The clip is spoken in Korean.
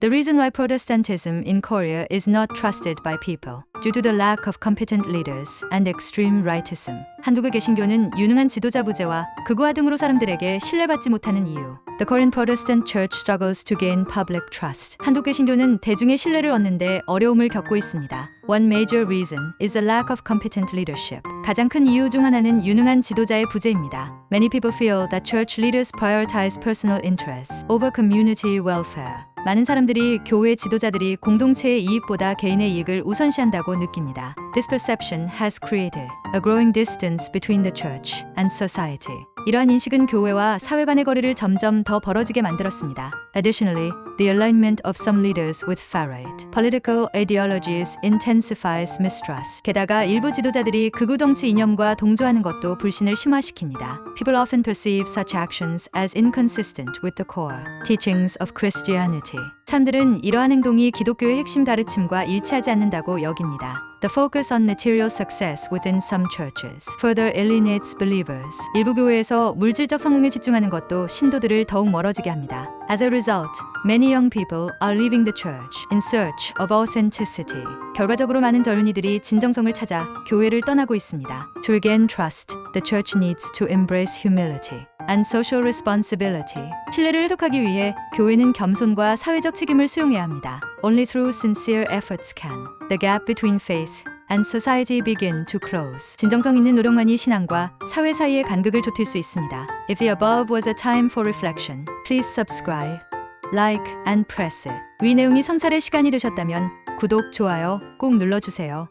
The reason why Protestantism in Korea is not trusted by people due to the lack of competent leaders and extreme rightism. 한국의 개신교는 유능한 지도자 부재와 극우화 등으로 사람들에게 신뢰받지 못하는 이유. The Korean Protestant Church struggles to gain public trust. 한국 개신교는 대중의 신뢰를 얻는데 어려움을 겪고 있습니다. One major reason is the lack of competent leadership. 가장 큰 이유 중 하나는 유능한 지도자의 부재입니다. Many people feel that church leaders prioritize personal interests over community welfare. 많은 사람들이 교회 지도자들이 공동체의 이익보다 개인의 이익을 우선시한다고 느낍니다. This perception has created a growing distance between the church and society. 이러한 인식은 교회와 사회 간의 거리를 점점 더 벌어지게 만들었습니다. Additionally, the alignment of some leaders with far-right political ideologies intensifies mistrust. 게다가 일부 지도자들이 극우 정치 이념과 동조하는 것도 불신을 심화시킵니다. People often perceive such actions as inconsistent with the core teachings of Christianity. 사람들은 이러한 행동이 기독교의 핵심 가르침과 일치하지 않는다고 여깁니다. The focus on material success within some churches further alienates believers. 일부 교회에서 물질적 성공에 집중하는 것도 신도들을 더욱 멀어지게 합니다. As a result, many young people are leaving the church in search of authenticity. 결과적으로 많은 젊은이들이 진정성을 찾아 교회를 떠나고 있습니다. To regain trust, the church needs to embrace humility. And social responsibility. 신뢰를 회복하기 위해 교회는 겸손과 사회적 책임을 수용해야 합니다. Only through sincere efforts can the gap between faith and society begin to close. 진정성 있는 노력만이 신앙과 사회 사이의 간극을 좁힐 수 있습니다. If the above was a time for reflection, please subscribe, like and press it. 위 내용이 성찰의 시간이 되셨다면 구독, 좋아요 꼭 눌러주세요.